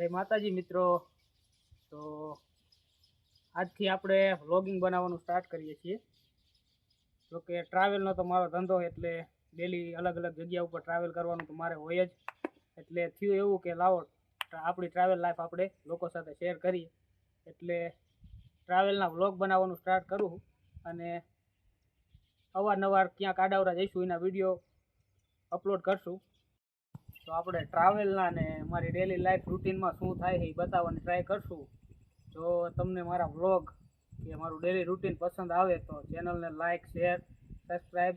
જય માતાજી મિત્રો. તો આજથી આપણે વ્લોગિંગ બનાવવાનું સ્ટાર્ટ કરીએ છીએ. જોકે ટ્રાવેલનો તો મારો ધંધો એટલે ડેલી અલગ અલગ જગ્યા ઉપર ટ્રાવેલ કરવાનું તો મારે હોય જ. એટલે થયું એવું કે લાવો આપણી ટ્રાવેલ લાઈફ આપણે લોકો સાથે શેર કરીએ. એટલે ટ્રાવેલના વ્લોગ બનાવવાનું સ્ટાર્ટ કરું અને અવારનવાર ક્યાંક આડાવરા જઈશું એના વીડિયો અપલોડ કરશું. તો આપણે ટ્રાવેલના ને મારી ડેલી લાઈફ રૂટીનમાં શું થાય એ બતાવવાની ટ્રાય કરશું. જો તમને મારા વ્લોગ કે મારું ડેલી રૂટીન પસંદ આવે તો ચેનલને લાઇક શેર સબસ્ક્રાઈબ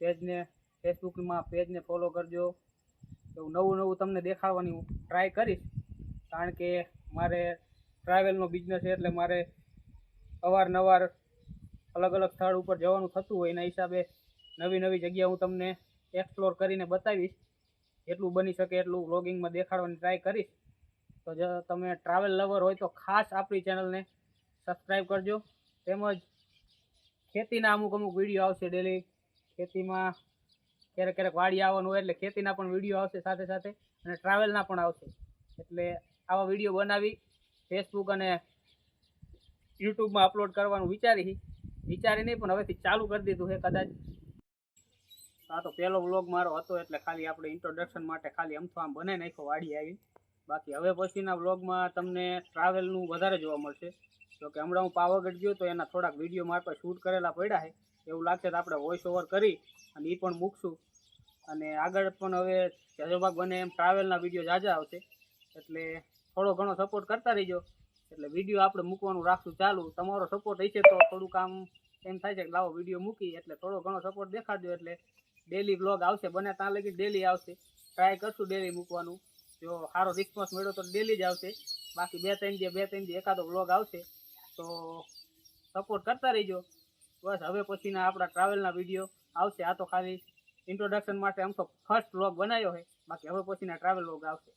પેજને ફેસબુકમાં પેજને ફોલો કરજો. એવું નવું નવું તમને દેખાડવાની હું ટ્રાય કરીશ. કારણ કે મારે ટ્રાવેલનો બિઝનેસ છે એટલે મારે અવારનવાર અલગ અલગ સ્થળ ઉપર જવાનું થતું હોય એના હિસાબે નવી નવી જગ્યા હું તમને એક્સપ્લોર કરીને બતાવીશ. જેટલું બની શકે એટલું વ્લોગિંગમાં દેખાડવાની ટ્રાય કરીશ. તો જો તમે ટ્રાવેલ લવર હોય તો ખાસ આપણી ચેનલને સબસ્ક્રાઈબ કરજો. તેમજ ખેતીના અમુક અમુક વીડિયો આવશે ડેલી ખેતીમાં ક્યારેક ક્યારેક વાડી આવવાનું હોય એટલે ખેતીના પણ વીડિયો આવશે સાથે સાથે અને ટ્રાવેલના પણ આવશે. એટલે આવા વીડિયો બનાવી ફેસબુક અને યુટ્યુબમાં અપલોડ કરવાનું વિચારી. વિચારી નહીં, પણ હવેથી ચાલુ કરી દીધું છે કદાચ. આ તો પહેલો વ્લોગ મારો હતો એટલે ખાલી આપણે ઇન્ટ્રોડક્શન માટે ખાલી અમથો આમ બને નાખ્યો, વાડી આવી. બાકી હવે પછીના વ્લોગમાં તમને ટ્રાવેલનું વધારે જોવા મળશે. તો કે હમણાં હું પાવાગઢ ગયો તો એના થોડાક વીડિયો મારા શૂટ કરેલા પડ્યા છે. એવું લાગશે તો આપણે વોઇસ ઓવર કરી અને એ પણ મૂકશું. અને આગળ પણ હવે જજોભાગ બને એમ ટ્રાવેલના વીડિયો જાજા આવશે. એટલે થોડો ઘણો સપોર્ટ કરતા રહીજો. એટલે વીડિયો આપણે મૂકવાનું રાખશું ચાલુ. તમારો સપોર્ટ હશે તો થોડું કામ એમ થાય છે કે લાવો વીડિયો મૂકી, એટલે થોડો ઘણો સપોર્ટ દેખાડજો એટલે ડેલી વ્લોગ આવશે, બને ત્યાં લગી ડેલી આવશે. ટ્રાય કરશું ડેલી મૂકવાનું. જો સારો રિસ્પોન્સ મળ્યો તો ડેલી જ આવશે. બાકી બે ત્રણ દી બે ત્રણ દી એકાદો વ્લોગ આવશે, તો સપોર્ટ કરતા રહીજો. બસ હવે પછીના આપણા ટ્રાવેલના વીડિયો આવશે. આ તો ખાલી ઇન્ટ્રોડક્શન માટે આમ તો ફર્સ્ટ વ્લોગ બનાવ્યો છે. બાકી હવે પછીના ટ્રાવેલ વ્લોગ આવશે.